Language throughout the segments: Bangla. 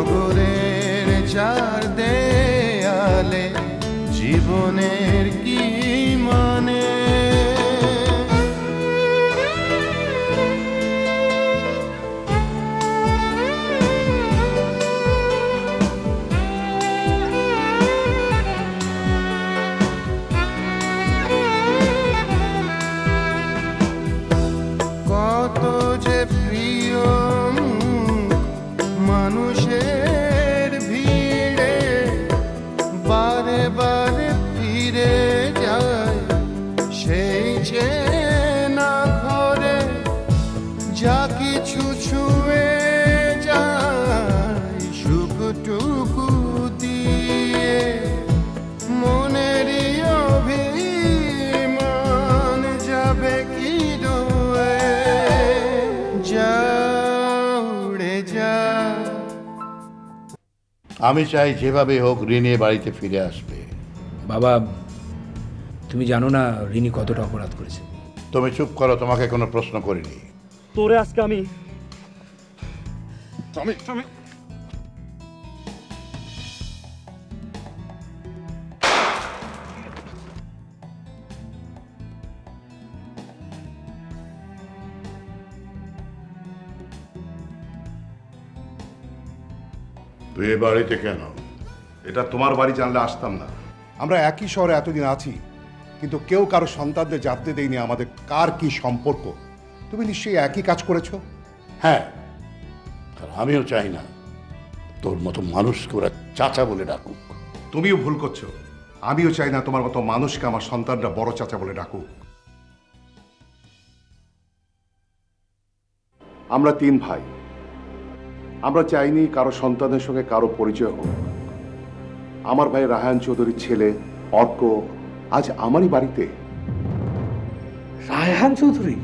নগরের চার দেয়ালে জীবনের সুখটুকু দিয়ে মনেরই অভিমান যাবে কি যা উড়ে যা আমি চাই যেভাবে হোক ঋণে বাড়িতে ফিরে আসবে। বাবা তুমি জানো না রিনি কতটা অপরাধ করেছে। তুমি চুপ করো তোমাকে কোনো প্রশ্ন করিনি। তোরে আজকে আমি তুই এ বাড়িতে কেন? এটা তোমার বাড়ি জানলে আসতাম না। আমরা একই শহরে এতদিন আছি কিন্তু কেউ কারও সন্তানদের জানতে দেয়নি আমাদের কার কি সম্পর্ক। তুমি নিশ্চয়ই একই কাজ করেছ? হ্যাঁ আর আমিও চাই না তোর মতো মানুষকে ওরা চাচা বলে ডাকুক। তুমিও ভুল করছ। আমিও চাই না তোমার মতো মানুষকে আমার সন্তানরা বড় চাচা বলে ডাকুক। আমরা তিন ভাই। আমরা চাইনি কারও সন্তানের সঙ্গে কারও পরিচয় হোক। আমার ভাই রাহান চৌধুরীর ছেলে অর্ক আজ আমারই বাড়িতে। রায়হান চৌধুরী?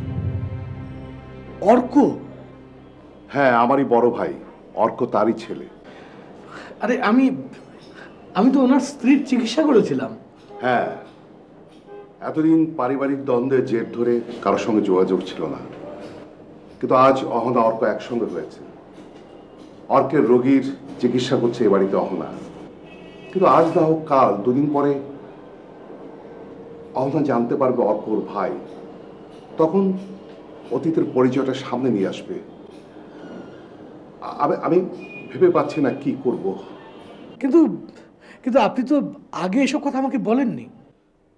অর্ক? হ্যাঁ আমারই বড় ভাই অর্ক তারই ছেলে। আরে আমি আমি তো ওনার স্ত্রীর চিকিৎসা করেছিলাম। হ্যাঁ এতদিন পারিবারিক দ্বন্দ্বের জের ধরে কারোর সঙ্গে যোগাযোগ ছিল না। কিন্তু আজ অহনা অর্ক একসঙ্গে হয়েছে। অর্কের রোগীর চিকিৎসা করছে এ বাড়িতে অহনা। কিন্তু আজ না হোক কাল দুদিন পরে অহনা জানতে পারবে অর্কর ভাই। তখন অতীতের পরিচয়টা সামনে নিয়ে আসবে। আমি আমি ভেবে পাচ্ছি না কি করব। কিন্তু কিন্তু আপনি তো আগে এসব কথা আমাকে বলেননি।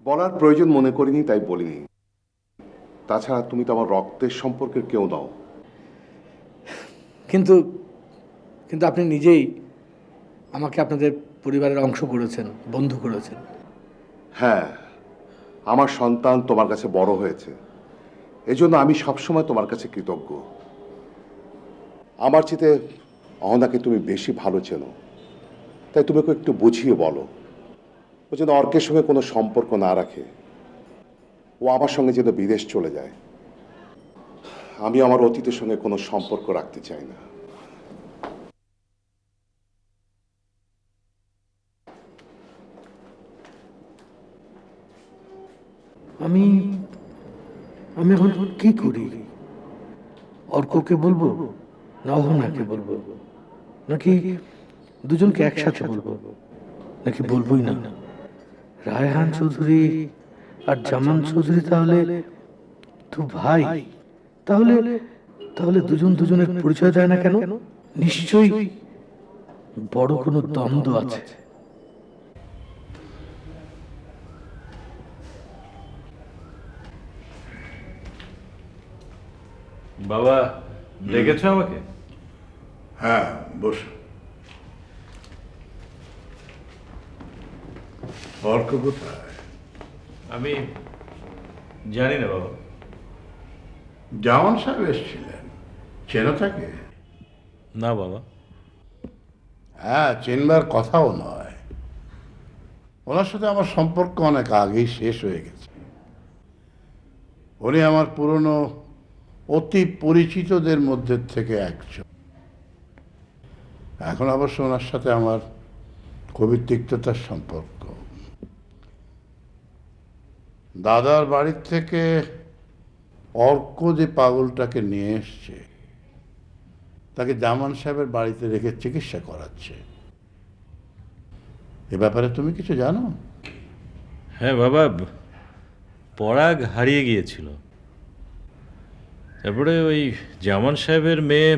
বলার প্রয়োজন মনে করিনি তাই বলিনি। তাছাড়া তুমি তো আমার রক্তের সম্পর্কের কেউ নাও। কিন্তু কিন্তু আপনি নিজেই আমাকে আপনাদের পরিবারের অংশ করেছেন, বন্ধু করেছেন। হ্যাঁ আমার সন্তান তোমার কাছে বড় হয়েছে। এজন্য আমি সবসময় তোমার কাছে কৃতজ্ঞ। আমার চেতে অহনাকে তুমি বেশি ভালো চেনো। তাই তুমি ওকে একটু বুঝিয়ে বলো। ও যেন অর্কের সঙ্গে কোনো সম্পর্ক না রাখে। ও আমার সঙ্গে যেন বিদেশ চলে যায়। আমি আমার অতীতের সঙ্গে কোনো সম্পর্ক রাখতে চাই না আমি আমি এখন কি করি? অর্ককে বলব? না অহনাকে বলব? নাকি দুজনকে একসাথে বলব? নাকি বলবোই না? রায়হান চৌধুরী আর জামান চৌধুরী তাহলে তো ভাই। তাহলে তাহলে দুজন দুজনের পরিচয় দেয় না কেন? নিশ্চয়ই বড় কোনো দ্বন্দ্ব আছে। বাবা ডেকেছো আমাকে? হ্যাঁ বস। অর্ক কোথায়? আমি জানি না বাবা। জামান সাহেব এসেছিলেন। চেনা থাকে না বাবা। হ্যাঁ চেনবার কথাও নয়। ওনার সাথে আমার সম্পর্ক অনেক আগেই শেষ হয়ে গেছে। উনি আমার পুরনো অতি পরিচিতদের মধ্যে থেকে একজন। এখন অবশ্য ওনার সাথে আমার খুবই তিক্ততার সম্পর্ক। দাদার বাড়ির থেকে অর্ক যে পাগলটাকে নিয়ে এসছে, তাকে জামান সাহেবের বাড়িতে রেখে চিকিৎসা করাচ্ছে। এ ব্যাপারে তুমি কিছু জানো? হ্যাঁ বাবা পরাগ হারিয়ে গিয়েছিল। তারপরে ওই জামান সাহেবের মেয়ে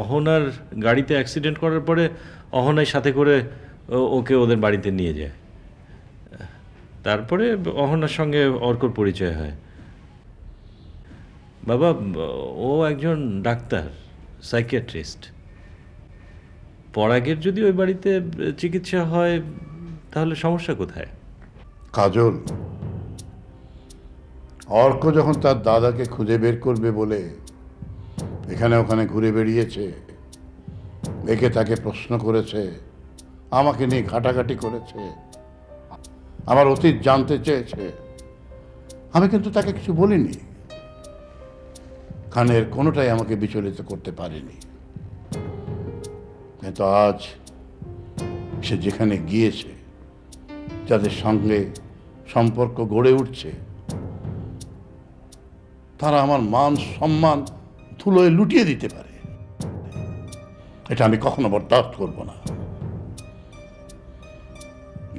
অহনার গাড়িতে অ্যাক্সিডেন্ট করার পরে অহনাই সাথে করে ওকে ওদের বাড়িতে নিয়ে যায়। তারপরে অহনার সঙ্গে অর্কর পরিচয় হয়। বাবা, ও একজন ডাক্তার সাইকিয়াট্রিস্ট পরাগের যদি ওই বাড়িতে চিকিৎসা হয়, তাহলে সমস্যা কোথায়? কাজল অর্ক যখন তার দাদাকে খুঁজে বের করবে বলে এখানে ওখানে ঘুরে বেরিয়েছে একে তাকে প্রশ্ন করেছে, আমাকে নিয়ে ঘাটাঘাটি করেছে, আমার অতীত জানতে চেয়েছে, আমি কিন্তু তাকে কিছু বলিনি। কানের কোনোটাই আমাকে বিচলিত করতে পারেনি। কিন্তু আজ সে যেখানে গিয়েছে, যাদের সঙ্গে সম্পর্ক গড়ে উঠছে তারা আমার মান সম্মান ধুলোয় লুটিয়ে দিতে পারে। এটা আমি কখনো বরদাস্ত করব না।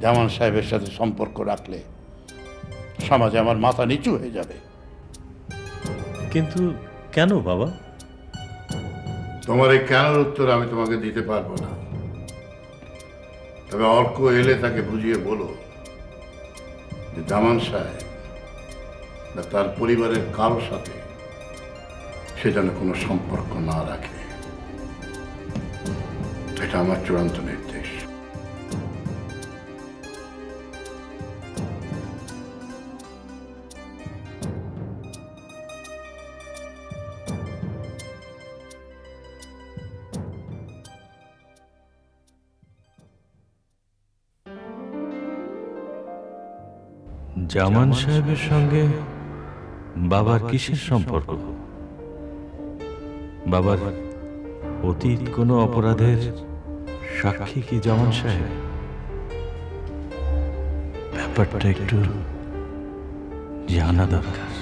জামান সাহেবের সাথে সম্পর্ক রাখলে সমাজে আমার মাথা নিচু হয়ে যাবে। কিন্তু কেন বাবা? তোমার এই কেনার উত্তর আমি তোমাকে দিতে পারব না। তবে অর্ক এলে তাকে বুঝিয়ে বলো যে জামান সাহেব বা তার পরিবারের কারোর সাথে সে যেন কোনো সম্পর্ক না রাখে। এটা আমার চূড়ান্ত নির্দেশ। জামান সাহেবের সঙ্গে বাবার কিসের সম্পর্ক? বাবার অতীত কোনো অপরাধের সাক্ষী কি জামান সাহেব? ব্যাপারটা একটু জানা দরকার।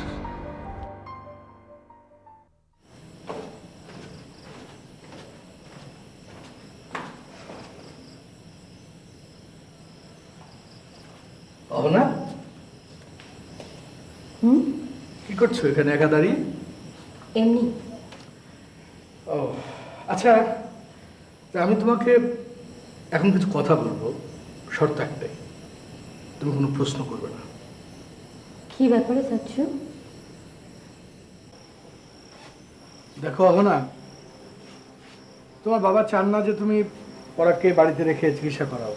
করছ এখানে একা দাঁড়িয়ে? এমনি। ও আচ্ছা আমি তোমাকে এখন কিছু কথা বলব শর্ত একটাই। তুমি কোনো প্রশ্ন করবে না। কি ব্যাপারে চাচ্ছু দেখো অহনা তোমার বাবা চান না যে তুমি পরাগকে বাড়িতে রেখে চিকিৎসা করাও।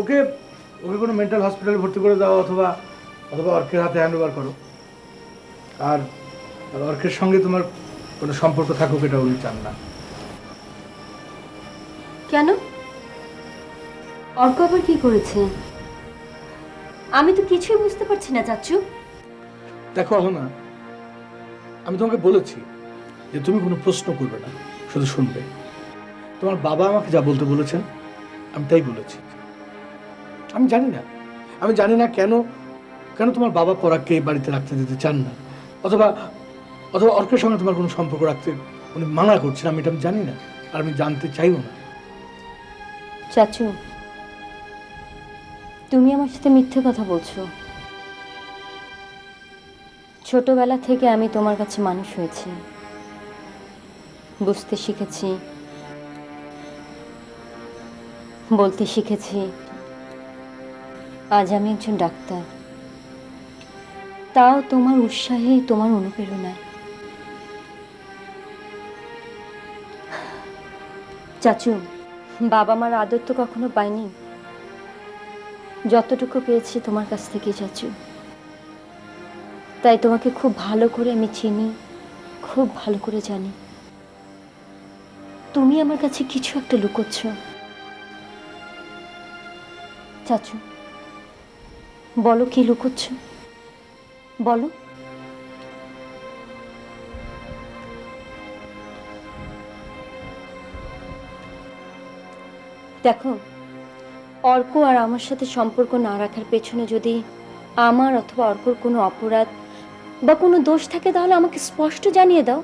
ওকে ওকে কোনো মেন্টাল হসপিটালে ভর্তি করে দাও অথবা অথবা অর্কের হাতে হ্যান্ড ওভার করো। আর অর্কের সঙ্গে তোমার কোনো সম্পর্ক থাকুক এটা উনি চান না। কেন? অর্ক আবার কি করেছে? আমি তো কিছুই বুঝতে পারছি না চাচ্ছু দেখো অহনা আমি তোমাকে বলেছি যে তুমি কোনো প্রশ্ন করবে না শুধু শুনবে। তোমার বাবা আমাকে যা বলতে বলেছেন আমি তাই বলেছি। আমি জানি না আমি জানি না কেন কেন তোমার বাবা পরাগকে এই বাড়িতে রাখতে দিতে চান না। অথবা অথবা অর্কের সঙ্গে তোমার কোনো সম্পর্ক রাখতে উনি মানা করছেন, আমি এটা আমি জানি না, আর আমি জানতে চাইও না। চাচু, তুমি আমার সাথে মিথ্যে কথা বলছো। ছোটবেলা থেকে আমি তোমার কাছে মানুষ হয়েছি। বুঝতে শিখেছি, বলতে শিখেছি, আজ আমি একজন ডাক্তার। তাও তোমার উৎসাহে, তোমার অনুপ্রেরণায়। চাচু, বাবা মার আদর তো কখনো পাইনি। যতটুকু পেয়েছি তোমার কাছ থেকে, চাচু। তাই তোমাকে খুব ভালো করে আমি চিনি, খুব ভালো করে জানি। তুমি আমার কাছে কিছু একটা লুকোচ্ছ। চাচু, বলো কি লুকোচ্ছ? বলো। দেখো, অর্ক আর আমার সাথে সম্পর্ক না রাখার পেছনে যদি আমার অথবা অর্কর কোনো অপরাধ বা কোনো দোষ থাকে, তাহলে আমাকে স্পষ্ট জানিয়ে দাও।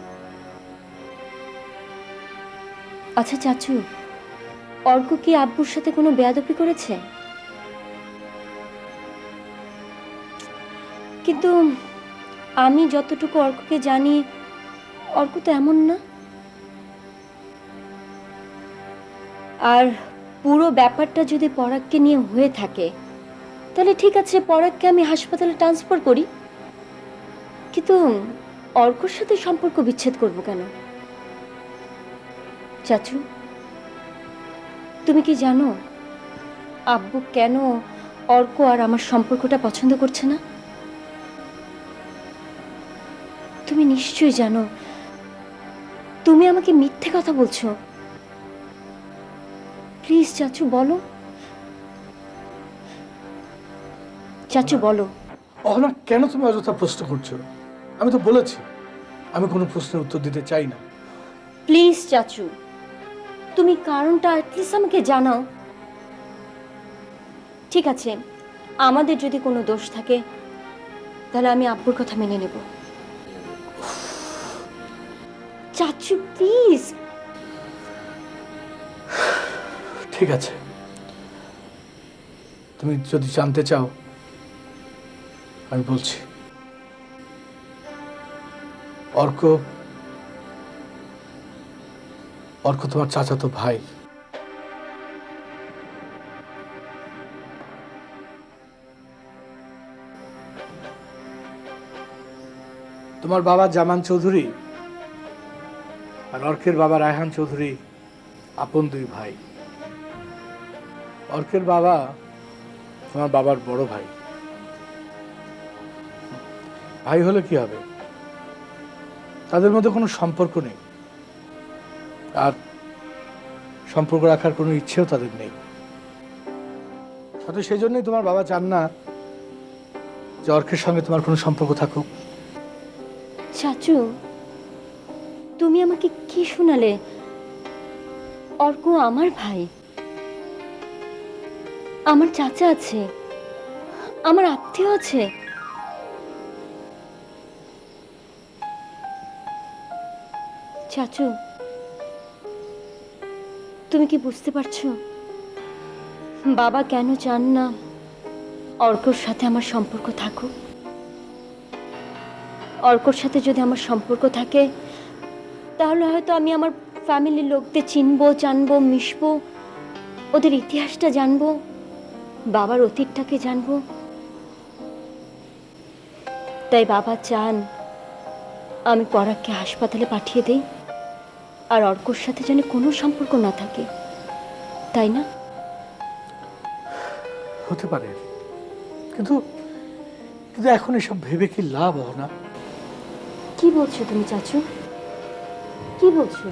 আচ্ছা চাচু, অর্ক কি আব্বুর সাথে কোনো বেয়াদপি করেছে? কিন্তু আমি যতটুকু অর্ককে জানি, অর্ক তো এমন না। আর পুরো ব্যাপারটা যদি পরাগকে নিয়ে হয়ে থাকে, তাহলে ঠিক আছে, পরাগকে আমি হাসপাতালে ট্রান্সফার করি। কিন্তু অর্কর সাথে সম্পর্ক বিচ্ছেদ করব কেন? চাচু, তুমি কি জানো, আব্বু কেন অর্ক আর আমার সম্পর্কটা পছন্দ করছে না? তুমি নিশ্চয়ই জানো। তুমি আমাকে মিথ্যে কথা বলছো। প্লিজ চাচু বলো। চাচু বলো। অহনা কেন তুমি অযথা প্রশ্ন করছ? আমি তো বলেছি আমি কোনো প্রশ্নের উত্তর দিতে চাই না। প্লিজ চাচু তুমি কারণটা অ্যাটলিস্ট আমাকে জানাও। ঠিক আছে আমাদের যদি কোনো দোষ থাকে তাহলে আমি আব্বুর কথা মেনে নেব। চাচু প্লিজ ঠিক আছে। তুমি যদি জানতে চাও, আমি বলছি। অর্ক অর্ক তোমার চাচাতো ভাই। তোমার বাবা জামান চৌধুরী আর অর্কের বাবা রায়হান চৌধুরী, আপন দুই ভাই। অর্কের বাবা তোমার বাবার বড় ভাই। ভাই হলে কি হবে? তাদের মধ্যে কোনো সম্পর্ক নেই। আর সম্পর্ক রাখার কোনো ইচ্ছেও তাদের নেই। হয়তো সেই জন্যই তোমার বাবা চান না যে অর্কের সঙ্গে তোমার কোনো সম্পর্ক থাকুক। চাচু তুমি আমাকে কি শোনালে? অর্ক আমার ভাই। আমার চাচা আছে। আমার আত্মীয় আছে। চাচু, তুমি কি বুঝতে পারছ? বাবা কেন চান না অর্কর সাথে আমার সম্পর্ক থাকুক? অর্কর সাথে যদি আমার সম্পর্ক থাকে তাহলে হয়তো আমি আমার ফ্যামিলির লোকদের চিনবো জানব মিশবো ওদের ইতিহাসটা জানব বাবার অতীতটাকে জানব। তাই বাবা চান আমি পরাগকে হাসপাতালে পাঠিয়ে দেই আর অর্কর সাথে যেন কোনো সম্পর্ক না থাকে। তাই না? হতে পারে। কিন্তু কিন্তু এখন এসব ভেবে কি লাভ না কি বলছো তুমি চাচু? কি বলছো?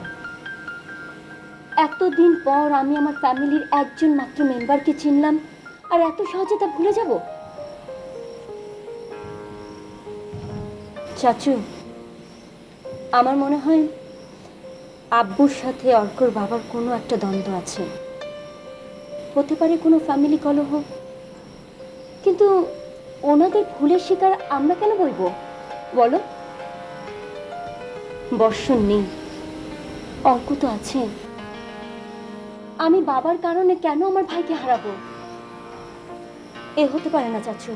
এতদিন পর আমি আমার ফ্যামিলির একজন মাত্র মেম্বারকে চিনলাম, আর এত সহজে তা ভুলে যাব? চাচু, আমার মনে হয় আব্বুর সাথে অর্কর বাবার কোনো একটা দ্বন্দ্ব আছে। হতে পারে কোনো ফ্যামিলি কলহ, কিন্তু ওনাদের ভুলের শিকার আমরা কেন বলব? বলো। বর্ষণ নেই। অঙ্ক তো আছে। আমি বাবার কারণে কেন আমার ভাইকে হারাবো? এ হতে পারে না চাচু।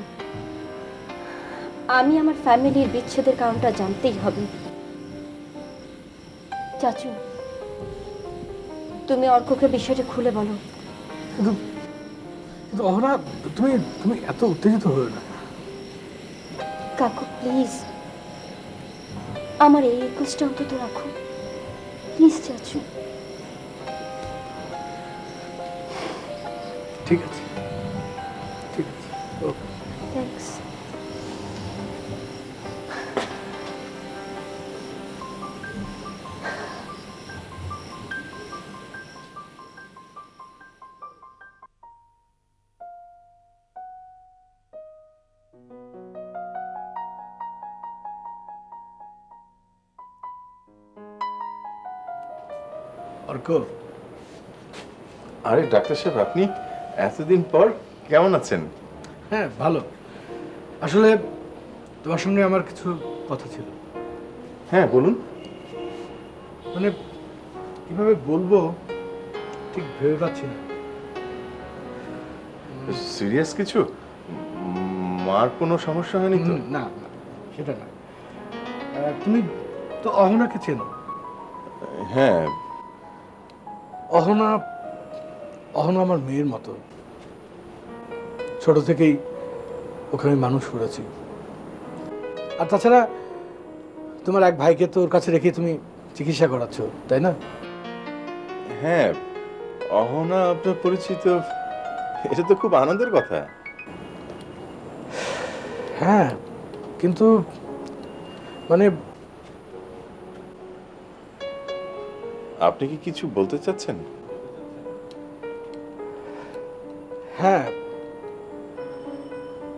আমি আমার ফ্যামিলির বিচ্ছেদের কারণটা জানতেই হবে। চাচু তুমি অর্ককে বিষয়টা খুলে বলো। কিন্তু কিন্তু অহনা তুমি তুমি এত উত্তেজিত হয়ে না। কাকু প্লিজ। আমার এই রিকোয়েস্টটা অন্তত রাখো। প্লিজ আছো আচ্ছা। ঠিক আছে। অর্ক আরে ডাক্তার সাহেব আপনি এতদিন পর কেমন আছেন? হ্যাঁ ভালো। আসলে তোমার সঙ্গে আমার কিছু কথা ছিল। হ্যাঁ বলুন। মানে কীভাবে বলব ঠিক ভেবে পাচ্ছি না। সিরিয়াস কিছু? মার কোনো সমস্যা হয়নি তো? হুম, না না সেটা না। আহ, তুমি তো অহনাকে চেনো? হ্যাঁ অহনা অহনা আমার মেয়ের মতো। ছোট থেকেই ওকে আমি মানুষ করেছি। আর তাছাড়া তোমার এক ভাইকে তো ওর কাছে রেখে তুমি চিকিৎসা করাচ্ছ তাই না? হ্যাঁ অহনা আপনার পরিচিত এটা তো খুব আনন্দের কথা। হ্যাঁ কিন্তু মানে আপনি কি কিছু বলতে চাচ্ছেন? হ্যাঁ।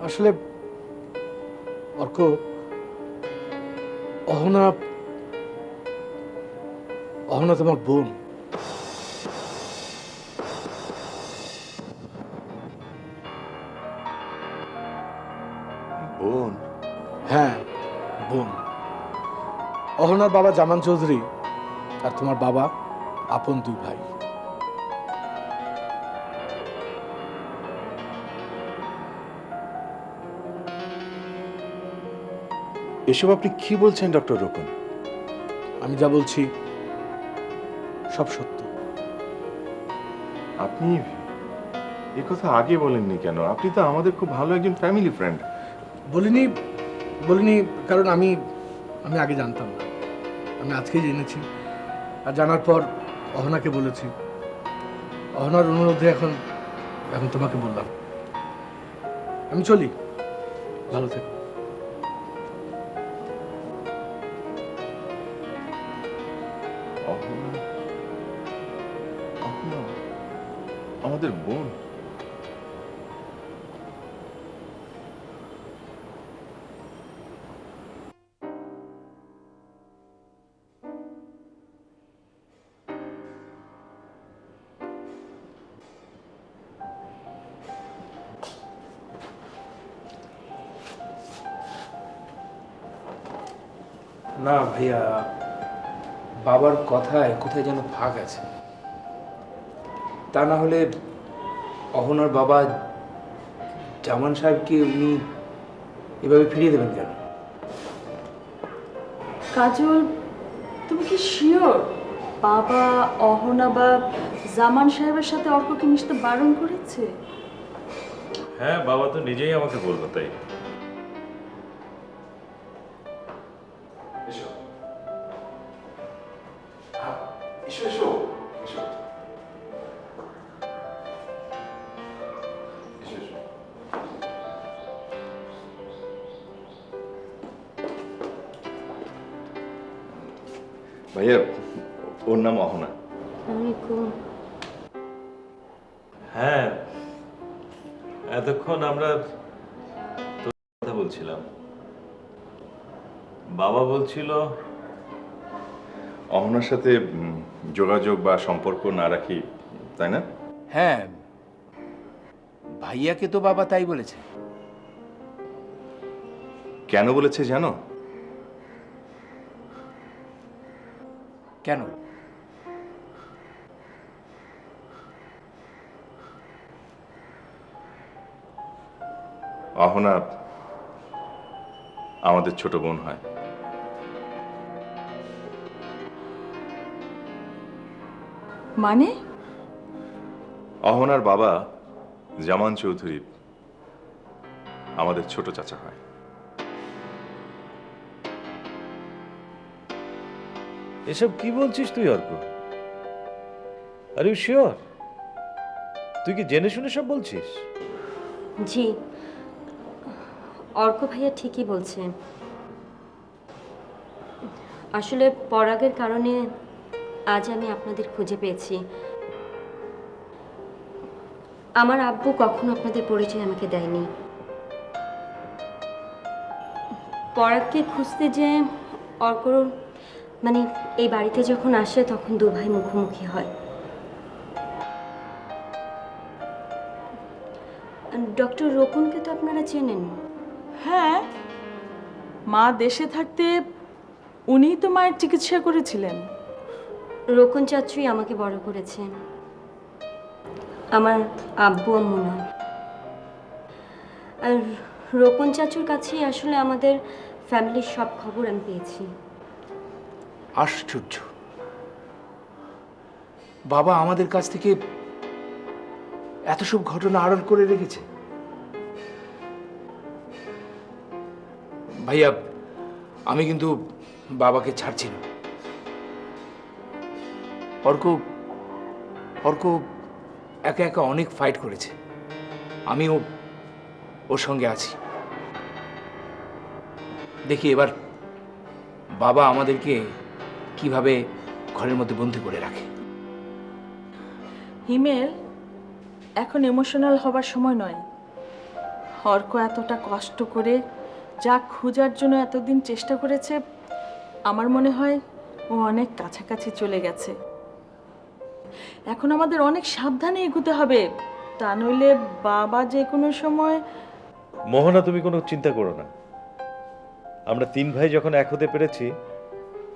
আসলে অর্ক অহনা অহনা তোমার বোন। বোন? হ্যাঁ বোন। অহনার বাবা জামান চৌধুরী। আর তোমার বাবা আপন দুই ভাই। এসব আপনি কি বলছেন ডক্টর রকম আমি যা বলছি সব সত্য। আপনি এ কথা আগে বলেননি কেন? আপনি তো আমাদের খুব ভালো একজন ফ্যামিলি ফ্রেন্ড বলিনি বলিনি কারণ আমি আমি আগে জানতাম না। আমি আজকেই জেনেছি। আর জানার পর অহনাকে বলেছি। অহনার অনুরোধে এখন এখন তোমাকে বললাম। আমি চলি। ভালো থেকো। না ভাইয়া বাবার কথায় কোথায় যেন ফাঁক আছে। তা না হলে অহনার বাবা জামান সাহেবকে উনি এভাবে ফিরিয়ে দেবেন কেন? কাজল তুমি কি শিওর? বাবা অহনা বা জামান সাহেবের সাথে অর্ককে মিশতে বারণ করেছে? হ্যাঁ বাবা তো নিজেই আমাকে বলল তাই। এসো এসো এসো এসো এসো ভাইয়া ওর নাম অহনা হ্যাঁ। এতক্ষণ আমরা কথা বলছিলাম। বাবা বলছিল অহনার সাথে যোগাযোগ বা সম্পর্ক না রাখি তাই না? হ্যাঁ। ভাইয়াকে তো বাবা তাই বলেছে। কেন বলেছে জানো? কেন? অহনা আমাদের ছোট বোন হয়। মানে? অহনার বাবা জামান চৌধুরী আমাদের ছোট চাচা হয়। এসব কি বলছিস তুই অর্ক? আর ইউ শিওর তুই কি জেনে শুনে সব বলছিস? জি। অর্ক ভাইয়া ঠিকই বলছে। আসলে পরাগের কারণে আজ আমি আপনাদের খুঁজে পেয়েছি। আমার আব্বু কখনো আপনাদের পরিচয় আমাকে দেয়নি। পরাগকে খুঁজতে যে অর্ক মানে এই বাড়িতে যখন আসে তখন দু ভাই মুখোমুখি হয়। ডক্টর রকুনকে তো আপনারা চেনেন? হ্যাঁ মা দেশে থাকতে উনিই তো মায়ের চিকিৎসা করেছিলেন। রকুন চাচুই আমাকে বড় করেছেন আমার আব্বু আম্মু না। আর রকুন চাচুর কাছেই আসলে আমাদের ফ্যামিলির সব খবর আমি পেয়েছি। আশ্চর্য। বাবা আমাদের কাছ থেকে এত সব ঘটনা আড়াল করে রেখেছে। ভাইয়া, আমি কিন্তু বাবাকে ছাড়ছি না। অর্ক অর্ক একা একা অনেক ফাইট করেছে। আমিও ওর সঙ্গে আছি। দেখি এবার বাবা আমাদেরকে কীভাবে ঘরের মধ্যে বন্দি করে রাখে। হিমেল, এখন ইমোশনাল হবার সময় নয়। অর্ক এতটা কষ্ট করে যা খোঁজার জন্য এতদিন চেষ্টা করেছে, আমার মনে হয় ও অনেক কাছাকাছি চলে গেছে। এখন আমাদের অনেক সাবধানে এগোতে হবে। তা নইলে বাবা যে কোনো সময় মোহনা, তুমি কোনো চিন্তা করো না। আমরা তিন ভাই যখন এক হতে পেরেছি,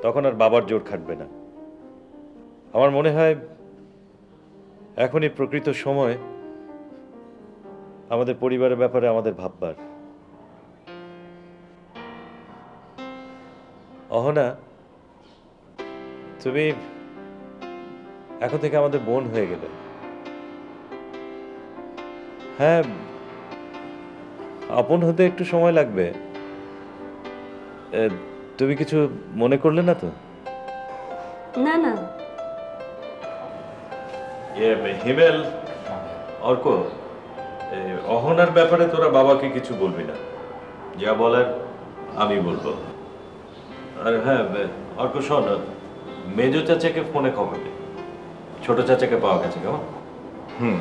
তখন আর বাবার জোর খাটবে না। আমার মনে হয়, এখনই প্রকৃত সময় আমাদের পরিবারের ব্যাপারে আমাদের ভাববার। অহনা, তুমি এখন থেকে আমাদের বোন হয়ে গেলে হ্যাঁ আপন হতে একটু সময় লাগবে। তুমি কিছু মনে করলে না তো? না না। হিমেল অর্ক অহনার ব্যাপারে তোরা বাবাকে কিছু বলবি না। যা বলার আমি বলব। আর হ্যাঁ বে- অর্ক শোন মেজো চাচাকে ফোনে খবর দে। ছোট চাচাকে পাওয়া গেছে কেমন? হুম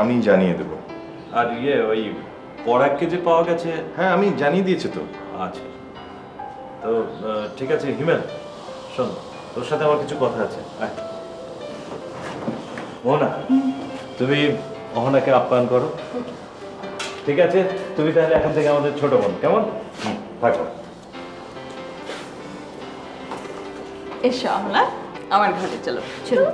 আমি জানিয়ে দেবো। আর ইয়ে ওই পরাগকে যে পাওয়া গেছে? হ্যাঁ আমি জানিয়ে দিয়েছি তো। আছে তো ঠিক আছে হিমেল শোন তোর সাথে আমার কিছু কথা আছে। মোহনা তুমি অহনাকে আপ্যায়ন করো। ঠিক আছে? তুমি তাহলে এখন থেকে আমাদের ছোট বোন কেমন? হুম, থাকো। এসো আমরা আমার ঘরে চলো। চলুন